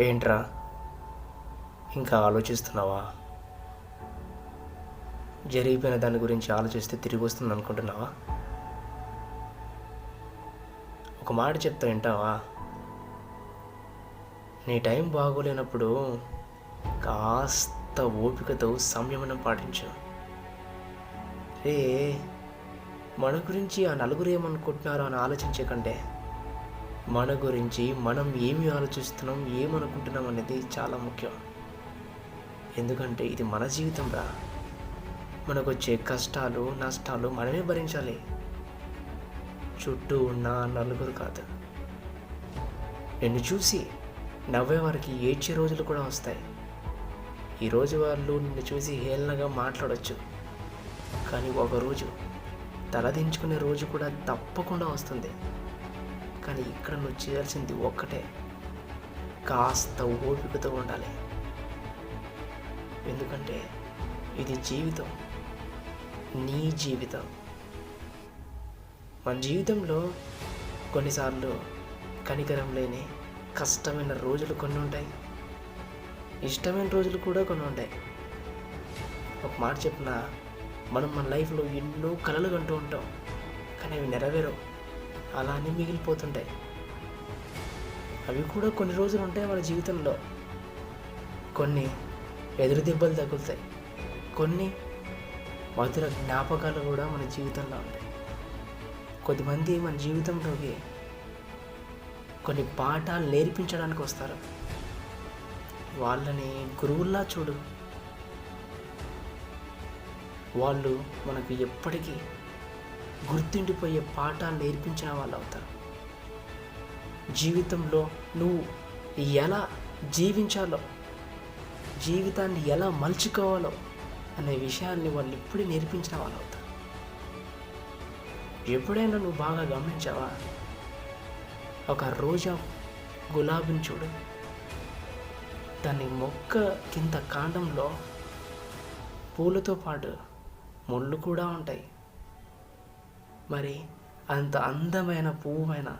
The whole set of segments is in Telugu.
ఏంట్రా? ఇంకా ఆలోచిస్తున్నావా? జరిగిపోయిన దాని గురించి ఆలోచిస్తే తిరిగి వస్తుంది అనుకుంటున్నావా? ఒక మాట చెప్తా వింటావా? నీ టైం బాగోలేనప్పుడు కాస్త ఓపికతో సంయమనం పాటించు. రే మన గురించి ఆ నలుగురు ఏమనుకుంటున్నారో అని ఆలోచించే కంటే మన గురించి మనం ఏమి ఆలోచిస్తున్నాం ఏమనుకుంటున్నాం అనేది చాలా ముఖ్యం. ఎందుకంటే ఇది మన జీవితం రా. మనకు వచ్చే కష్టాలు నష్టాలు మనమే భరించాలి. చుట్టూ ఉన్న నలుగురు కాదు. నిన్ను చూసి నవ్వేవారికి ఏడ్చే రోజులు కూడా వస్తాయి. ఈరోజు వాళ్ళు నిన్ను చూసి హేళనగా మాట్లాడచ్చు. కానీ ఒకరోజు తలదించుకునే రోజు కూడా తప్పకుండా వస్తుంది. కానీ ఇక్కడ నువ్వు చేయాల్సింది ఒక్కటే. కాస్త ఓపికతో ఉండాలి. ఎందుకంటే ఇది జీవితం. నీ జీవితం. మన జీవితంలో కొన్నిసార్లు కనికరం లేని కష్టమైన రోజులు కొన్ని ఉంటాయి. ఇష్టమైన రోజులు కూడా కొన్ని ఉంటాయి. ఒక మాట చెప్పిన? మనం మన లైఫ్లో ఎన్నో కలలు కంటూ ఉంటాం. కానీ అవి నెరవేరవు. అలానే మిగిలిపోతుంటాయి. అవి కూడా కొన్ని రోజులు ఉంటాయి మన జీవితంలో. కొన్ని ఎదురు దెబ్బలు తగులుతాయి. కొన్ని మధుర జ్ఞాపకాలు కూడా మన జీవితంలో ఉంటాయి. కొద్దిమంది మన జీవితంలోకి కొన్ని పాఠాలు నేర్పించడానికి వస్తారు. వాళ్ళని గురువుల్లా చూడు. వాళ్ళు మనకు ఎప్పటికీ గుర్తుండిపోయే పాఠాలు నేర్పించిన వాళ్ళు అవుతారు జీవితంలో నువ్వు ఎలా జీవించాలో జీవితాన్ని ఎలా మలుచుకోవాలో అనే విషయాన్ని వాళ్ళు ఇప్పుడే నేర్పించిన వాళ్ళు అవుతారు ఎప్పుడైనా నువ్వు బాగా గమనించావా? ఒక రోజా గులాబీని చూడు. దాని మొక్క కింద కాండంలో పూలతో పాటు ముళ్ళు కూడా ఉంటాయి. మరి అంత అందమైన పువ్వుమైన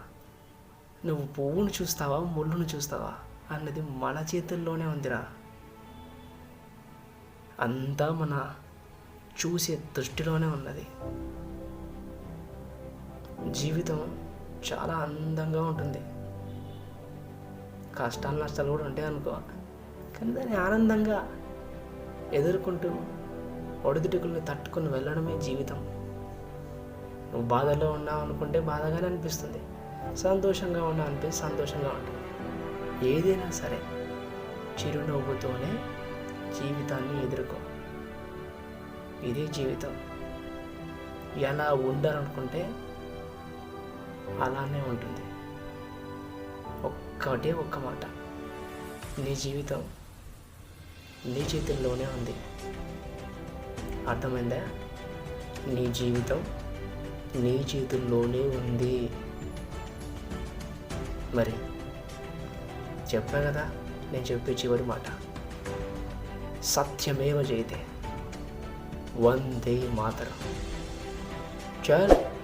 నువ్వు పువ్వును చూస్తావా ముళ్ళును చూస్తావా అన్నది మన చేతుల్లోనే ఉందిరా. అంతా మన చూసే దృష్టిలోనే ఉన్నది. జీవితం చాలా అందంగా ఉంటుంది. కష్టాలు నష్టాలు కూడా ఉంటాయి అనుకో. కానీ దాన్ని ఆనందంగా ఎదుర్కొంటూ ఒడిదుడుకుల్ని తట్టుకుని వెళ్ళడమే జీవితం. నువ్వు బాధలో ఉన్నావు అనుకుంటే బాధగానే అనిపిస్తుంది. సంతోషంగా ఉన్నా అనిపిస్తే సంతోషంగా ఉంటుంది. ఏదైనా సరే చిరునవ్వుతోనే జీవితాన్ని ఎదుర్కో. ఇదే జీవితం. ఎలా ఉండాలనుకుంటే అలానే ఉంటుంది. ఒక్కటే ఒక్క మాట. నీ జీవితం నీ చేతుల్లోనే ఉంది. అర్థమైందా? నీ జీవితం నీ చేతుల్లోనే ఉంది. మరి చెప్పా కదా నేను చెప్పే చివరి మాట. సత్యమేవ జయతే వందే మాతరం. చాలు.